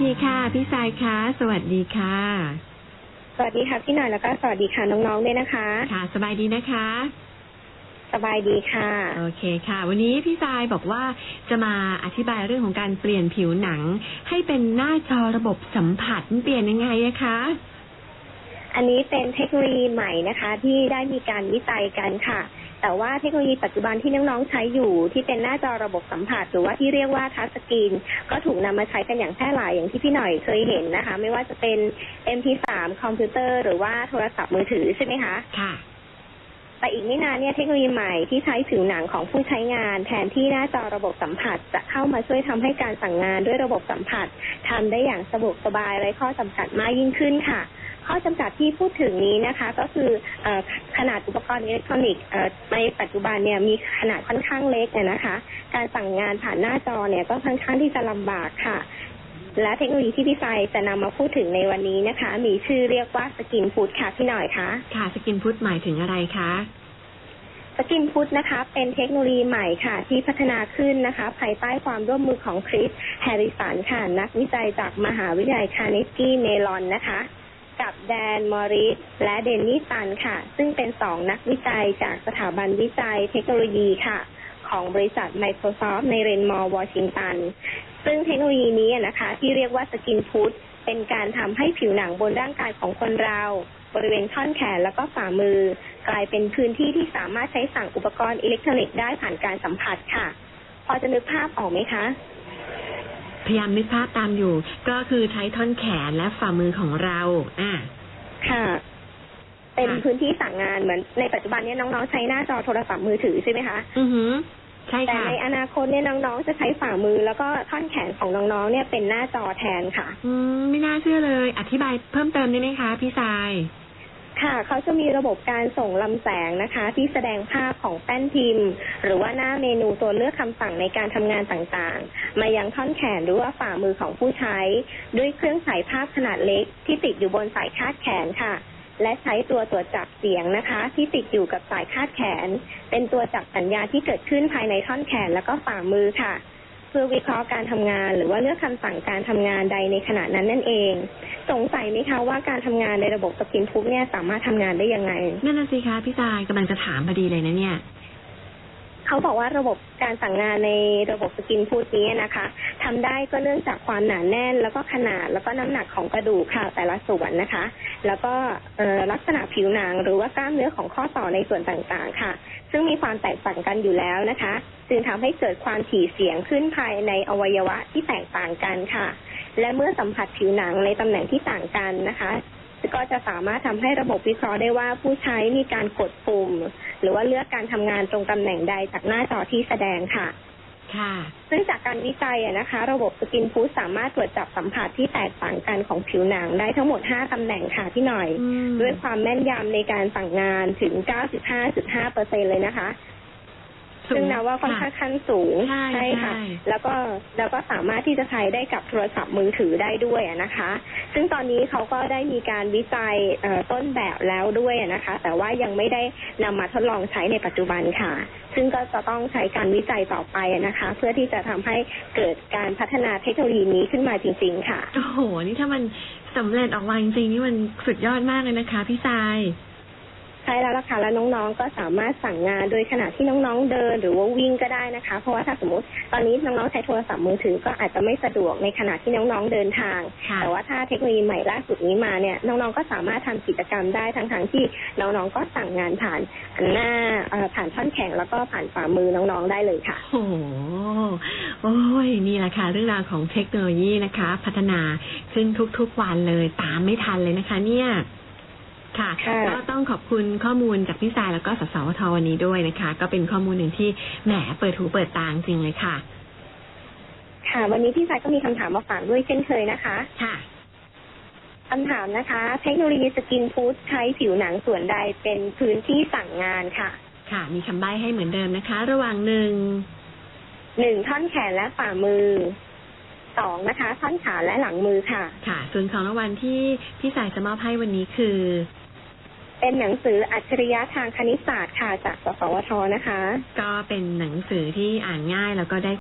ทีค่ะ พี่สายคะสวัสดีค่ะ สวัสดีค่ะพี่หน่อยแล้วก็สวัสดีค่ะน้องๆด้วยนะคะ ค่ะ สบายดีนะคะ สบายดีค่ะ โอเคค่ะ วันนี้พี่สายบอกว่าจะมาอธิบายเรื่องของการเปลี่ยนผิวหนัง ให้เป็นหน้าจอระบบสัมผัสมันเปลี่ยนยังไงอะคะอันนี้เป็นเทคโนโลยีใหม่นะคะ ที่ได้มีการวิจัยกันค่ะ แต่ว่าเทคโนโลยีปัจจุบันที่น้องๆใช้อยู่ ที่เป็นหน้าจอระบบสัมผัส หรือว่าที่เรียกว่าทัชสกรีนก็ถูกนำมาใช้กันอย่างแพร่หลายอย่างที่พี่หน่อยเคยเห็นนะคะ ไม่ว่าจะเป็น MP3 คอมพิวเตอร์ หรือว่าโทรศัพท์มือถือใช่ไหมคะค่ะแต่อีกไม่นานเนี่ยเทคโนโลยีใหม่ที่ใช้ผิวหนังของผู้ใช้งาน แทนที่หน้าจอระบบสัมผัส จะเข้ามาช่วยทำให้การสั่งงานด้วยระบบสัมผัสทำได้อย่างสะดวกสบายไร้ข้อจำกัดมากยิ่งขึ้นค่ะ ข้อจำกัดที่พูดถึงนี้นะคะ ก็คือเออขนาดอุปกรณ์อิเล็กทรอนิกส์เอ่อในปัจจุบันเนี่ยมีขนาดค่อนข้างเล็กอะนะคะ การสั่งงานผ่านหน้าจอเนี่ยก็ค่อนข้างที่จะลำบากค่ะ และเทคโนโลยีที่พี่ไซจะนำมาพูดถึงในวันนี้นะคะ มีชื่อเรียกว่าสกินฟูดค่ะพี่หน่อยคะค่ะสกินพุทหมายถึงอะไรคะสกินพุทนะคะเป็นเทคโนโลยีใหม่ค่ะ ที่พัฒนาขึ้นนะคะ ภายใต้ความร่วมมือของคริสแฮร์ริสันค่ะ นักวิจัยจากมหาวิทยาลัยคาร์เนสกี้เมลอนนะคะ กับแดนมอริสและเดนนี่ตันค่ะ ซึ่งเป็นสองนักวิจัยจากสถาบันวิจัยเทคโนโลยีค่ะ ของบริษัท Microsoft ในเรนมอร์วอชิงตัน ซึ่งเทคโนโลยีนี้นะคะ ที่เรียกว่าสกินพุทเป็นการทำให้ผิวหนังบนร่างกายของคนเรา บริเวณท่อนแขนแล้วก็ฝ่ามือ กลายเป็นพื้นที่ที่สามารถใช้สั่งอุปกรณ์อิเล็กทรอนิกส์ได้ผ่านการสัมผัสค่ะ พอจะนึกภาพออกไหมคะ พยายามนึกภาพตามอยู่ ก็คือใช้ท่อนแขนและฝ่ามือของเราอ่าค่ะ เป็นค่ะพื้นที่สั่งงานเหมือนในปัจจุบันเนี่ยน้องๆใช้หน้าจอโทรศัพท์มือถือใช่ไหมคะ อือหือใช่แต่ค่ะในอนาคตเนี่ยน้องๆจะใช้ฝ่ามือแล้วก็ท่อนแขนของน้องๆเนี่ยเป็นหน้าจอแทนค่ะ อืมไม่น่าเชื่อเลย อธิบายเพิ่มเติมได้ไหมคะ พี่สาย ค่ะเขาจะมีระบบการส่งลำแสงนะคะ ที่แสดงภาพของแป้นพิมพ์ หรือว่าหน้าเมนูตัวเลือกคำสั่งในการทำงานต่างๆ มายังท่อนแขนหรือว่าฝ่ามือของผู้ใช้ ด้วยเครื่องฉายภาพขนาดเล็ก ที่ติดอยู่บนสายคาดแขนค่ะ และใช้ตัวตรวจจับเสียงนะคะ ที่ติดอยู่กับสายคาดแขน เป็นตัวจับสัญญาณที่เกิดขึ้นภายในท่อนแขนแล้วก็ฝ่ามือค่ะ เพื่อวิเคราะห์การทำงาน หรือว่าเลือกคำสั่งการทำงานใดในขณะนั้นนั่นเอง สงสัยไหมคะว่าการทำงานในระบบสกินพุกเนี่ยสามารถทำงานได้ยังไง นั่นน่ะสิคะพี่สายกำลังจะถามพอดีเลยนะเนี่ย เขาบอกว่าระบบการสั่งงานในระบบสกินฟูดนี้นะคะทำได้ก็เนื่องจากความหนาแน่น แล้วก็ขนาดแล้วก็น้ำหนักของกระดูกค่ะแต่ละส่วนนะคะ แล้วก็เอ่อลักษณะผิวหนัง หรือว่ากล้ามเนื้อของข้อต่อในส่วนต่างๆค่ะ ซึ่งมีความแตกต่างกันอยู่แล้วนะคะ จึงทำให้เกิดความถี่เสียงขึ้นภายในอวัยวะที่แตกต่างกันค่ะ และเมื่อสัมผัสผิวหนังในตำแหน่งที่ต่างกันนะคะ ก็จะสามารถทำให้ระบบวิเคราะห์ได้ว่าผู้ใช้มีการกดปุ่ม หรือว่าเลือกการทำงานตรงตำแหน่งใดจากหน้าจอที่แสดงค่ะค่ะซึ่งจากการวิจัยอะนะคะ ระบบสกินฟูดสามารถตรวจจับสัมผัสที่แตกต่างกันของผิวหนังได้ทั้งหมด 5 ตำแหน่งค่ะพี่หน่อยอืมด้วยความแม่นยำในการสั่งงานถึง 95.5เปอร์เซ็นเลยนะคะ ซึ่งนับว่าค่อนข้างขั้นสูงใช่ค่ะใช่แล้วก็แล้วก็สามารถที่จะใช้ได้กับโทรศัพท์มือถือได้ด้วยอะนะคะ ซึ่งตอนนี้เขาก็ได้มีการวิจัยเอ่อต้นแบบแล้วด้วยอะนะคะ แต่ว่ายังไม่ได้นำมาทดลองใช้ในปัจจุบันค่ะ ซึ่งก็จะต้องใช้การวิจัยต่อไปอะนะคะ เพื่อที่จะทำให้เกิดการพัฒนาเทคโนโลยีนี้ขึ้นมาจริง ๆ ค่ะโอ้โหนี่ถ้ามันสำเร็จออกมาจริงๆนี่มันสุดยอดมากเลยนะคะ พี่สาย ใช่แล้วล่ะค่ะแล้วน้องๆก็สามารถสั่งงานโดยขณะที่น้องๆเดิน หรือว่าวิ่งก็ได้นะคะ เพราะว่าถ้าสมมติตอนนี้น้องๆใช้โทรศัพท์มือถือก็อาจจะไม่สะดวกในขณะที่น้องๆเดินทางค่ะแต่ว่าถ้าเทคโนโลยีใหม่ล่าสุดนี้มาเนี่ยน้องๆก็สามารถทำกิจกรรมได้ทั้งๆที่น้องๆก็สั่งงานผ่านหน้าเอ่อผ่านท่อนแขนแล้วก็ผ่านฝ่ามือน้องๆได้เลยค่ะโอ้โหโอ้ยนี่แหละค่ะเรื่องราวของเทคโนโลยีนะคะ พัฒนาขึ้นทุกๆวันเลยตามไม่ทันเลยนะคะ เนี่ย ค่ะ ค่ะ ก็ต้องขอบคุณข้อมูลจากพี่สายแล้วก็สสวทวันนี้ด้วยนะคะ ก็เป็นข้อมูลหนึ่งที่แหมเปิดหูเปิดตาจริงเลยค่ะ ค่ะ วันนี้พี่สายก็มีคำถามมาฝากด้วยเช่นเคยนะคะค่ะ คำถามนะคะ เทคโนโลยีสกินฟู้ดใช้ผิวหนังส่วนใดเป็นพื้นที่สั่งงานค่ะ ค่ะ มีคำใบ้ให้เหมือนเดิมนะคะ ระหว่างหนึ่งหนึ่งท่อนแขนและฝ่ามือ สองนะคะ ท่อนขาและหลังมือค่ะ ค่ะ ส่วนของรางวัลที่พี่สายจะมอบให้วันนี้คือ เป็นหนังสืออัจฉริยะทางคณิตศาสตร์ค่ะ จากสสวทนะคะ ก็เป็นหนังสือที่อ่านง่ายแล้วก็ได้